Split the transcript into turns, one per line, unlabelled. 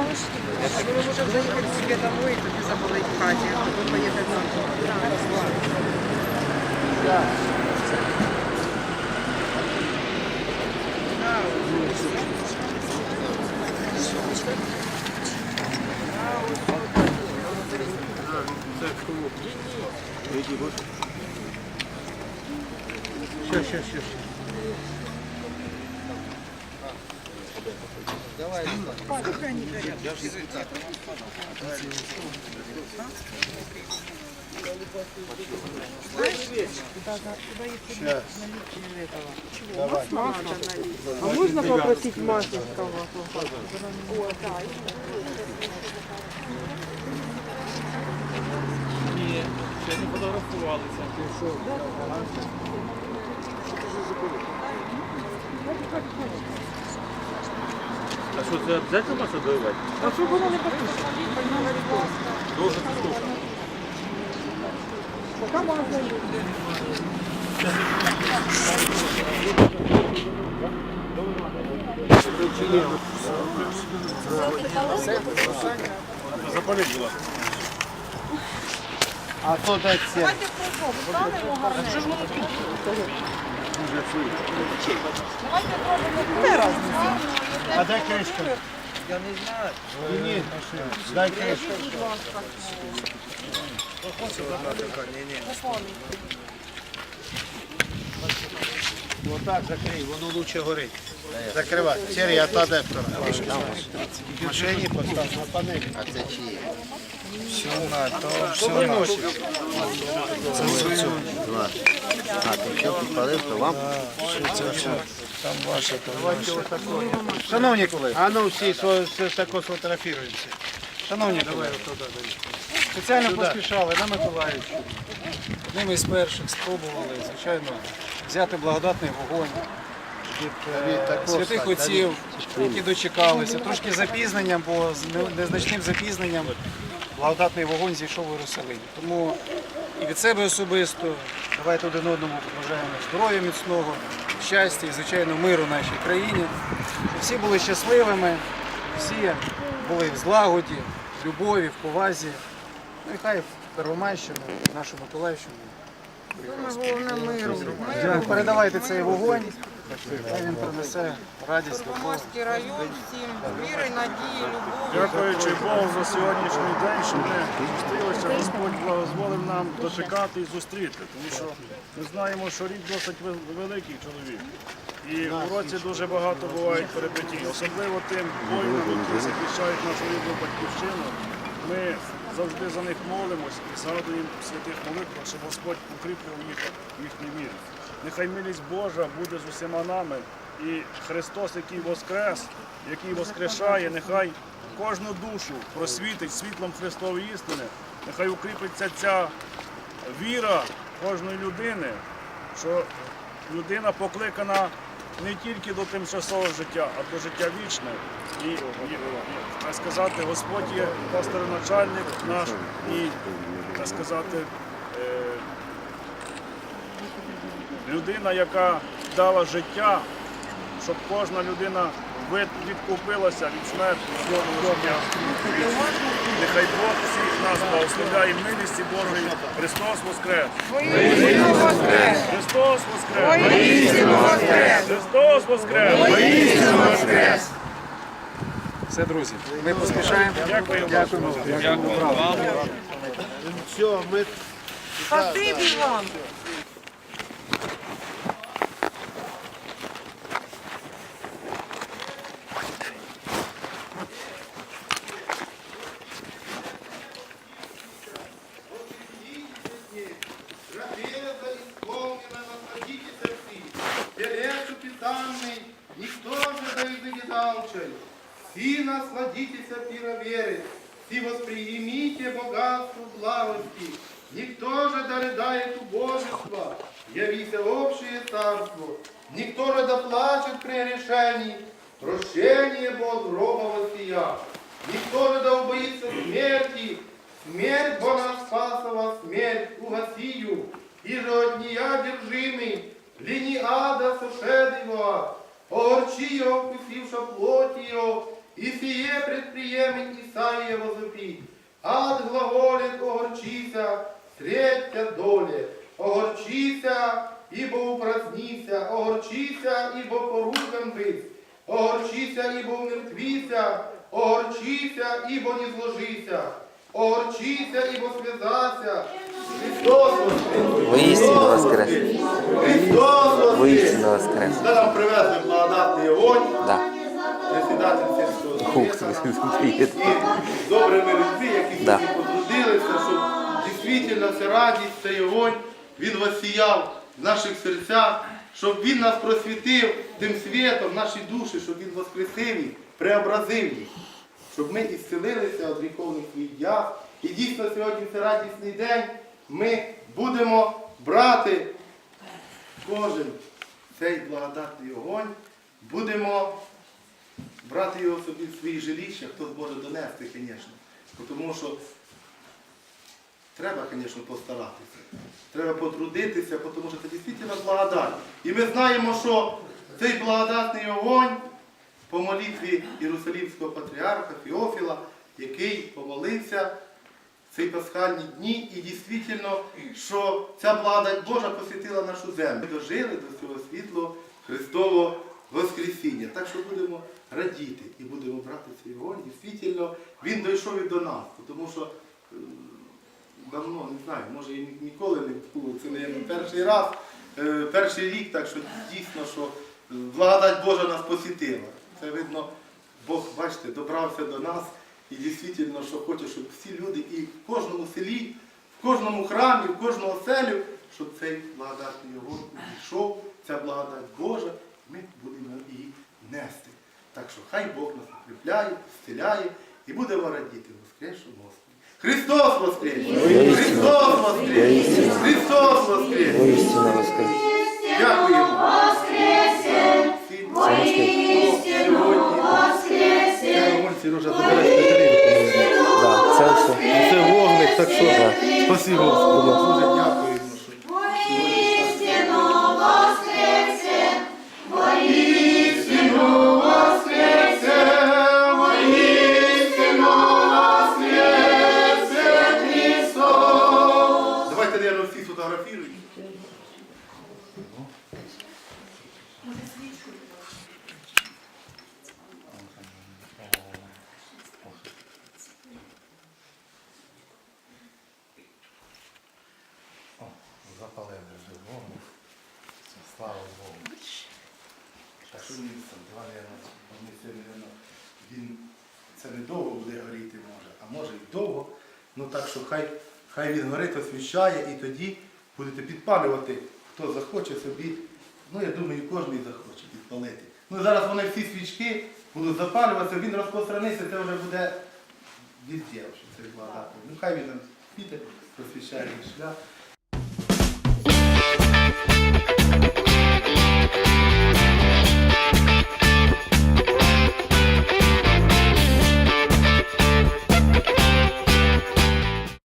Ви може заїхати собі домой, тоді заболить в хаті, а потім поїхати на
Все, все, все.
А можна попросити масленького?
Ні, ще не фотографувалися. А що, це обов'язково маса доївати?
А щоб воно не потушило?
Дуже скучно.
Поки можна їсти.
Запаліть, будь ласка.
А то дать це. А дай кришку.
Я не знаю.
Ні, ні. Дай кришку. Отак закрий, воно лучше горить. Закривай. Сергій, а та адептора. В машині постав на панелі. А це чиє? Все на, то все наше. Це все.
А, ти все підпалив, то вам?
Це все. Там ваше, то ваше. Шановні колеги, а ну всі все тако сфотографіруємося. Шановні колеги, спеціально поспішали на Миколаївщину. Одним із перших спробували, звичайно, взяти благодатний вогонь від е, святих отців, які дочекалися. Трошки запізненням, бо з не- незначним запізненням благодатний вогонь зійшов у Єрусалим. Тому і від себе особисто давайте один одному побажаємо здоров'я міцного, щастя і, звичайно, миру нашій країні. Щоб всі були щасливими, всі були в злагоді, в любові, в повазі. Ну і хай в Первомайщину, в нашу Миколаївщину.
Головне миру.
Передавайте цей вогонь, хай він принесе радість до
район всім віри, надії, любові.
Дякуючи Богу за сьогоднішній день, що ми зустрілися, Господь благозволив нам дочекати і зустріти, тому що ми знаємо, що рік досить великий чоловік. І у році дуже багато бувають перипетій, особливо тим воїнам, які захищають нашу рідну батьківщину. Ми завжди за них молимось і згадуємо святих молитвах, щоб Господь укріплював їх в їхній вірі. Нехай милість Божа буде з усіма нами. І Христос, який воскрес, який воскрешає, нехай кожну душу просвітить світлом Христової істини, нехай укріпиться ця віра кожної людини, що людина покликана не тільки до тимчасового життя, а до життя вічне. І, і, так сказати, Господь є пастироначальник наш і, так сказати, е, людина, яка дала життя, щоб кожна людина відкупилася від смерті до життя. Нехай Бог всіх нас благословляє милісті Божої. Христос Воскрес! Христос Воскрес! Христос Воскрес!
Все, друзі, ми поспішаємо.
Дякую.
Дякуємо. Дякуємо.
Все, ми
Спасибі вам.
Трапеза исполнена, насладитесь все. Телецу питанный, никто же да изыгидалчай. И насладитесь пира веры, и восприимите богатство благости. Никто же да рыдает убожество, явися общее царство. Никто же да плачет при решении, прощение Бог гроба воссия. Никто же да убоится смерти, Смерть Бога Спасова, смерть у угасію, і жоднія держими, лініада сушедива, огорчи його, вкусивша плоті його, і сіє предприємень Ісаїєво зупі. Ад глаголит огорчися, средья доля, огорчися, ібо упразнися, огорчися, ібо порукам бись, огорчися, ібо вмертвіся, огорчися, ібо не зложися. Огорчися, ібо связася. Христос воскрес!
Воістину воскрес.
Христос!
Воістину воскрес.
Це нам привезли благодатний огонь,
Да.
председатель сільського і добрими людьми, які
Да.
потрудилися, щоб дійсно ця радість, цей огонь, він восіяв в наших серцях, щоб він нас просвітив тим світом, наші душі, щоб він воскресив їх, преобразив їх, щоб ми ісцелилися від гріховних своїх дяв. І дійсно сьогодні це радісний день. Ми будемо брати кожен цей благодатний огонь, будемо брати його собі в свої жилища, хто зможе донести, звісно. Тому що треба, звісно, постаратися. Треба потрудитися, тому що це дійсно благодать. І ми знаємо, що цей благодатний огонь по молитві Єрусалімського патріарха Феофіла, який помолився в ці пасхальні дні, і дійсно, що ця благодать Божа посвятила нашу землю. Ми дожили до цього світлого Христового Воскресіння. Так що будемо радіти і будемо брати цей огонь. Дійсно, він дійшов і до нас, тому що давно, не знаю, може і ніколи не було. Це не перший раз, е, перший рік, так що дійсно, що благодать Божа нас посітила. Це видно, Бог, бачите, добрався до нас і дійсно, що хоче, щоб всі люди і в кожному селі, в кожному храмі, в кожному оселю, щоб цей благодатний огонь йшов, ця благодать Божа, ми будемо її нести. Так що хай Бог нас укріпляє, зціляє і будемо радіти Воскресшому Господі. Христос Воскрес! Христос Воскрес! Христос воскрес. Дякуємо! Сережа, забирай Петрівку.
Так, це все.
Це вогник, так що спасибо Дуже дякуємо. Так він це, не довго буде горіти може, а може і довго. Ну так що хай, хай він горить, освіщає і тоді будете підпалювати, хто захоче собі. Ну я думаю, кожен захоче підпалити. Ну зараз вони всі свічки будуть запалюватися, він розпространиться, це вже буде везде, що це благодатно. Ну хай він нам піде, просвіщає шлях.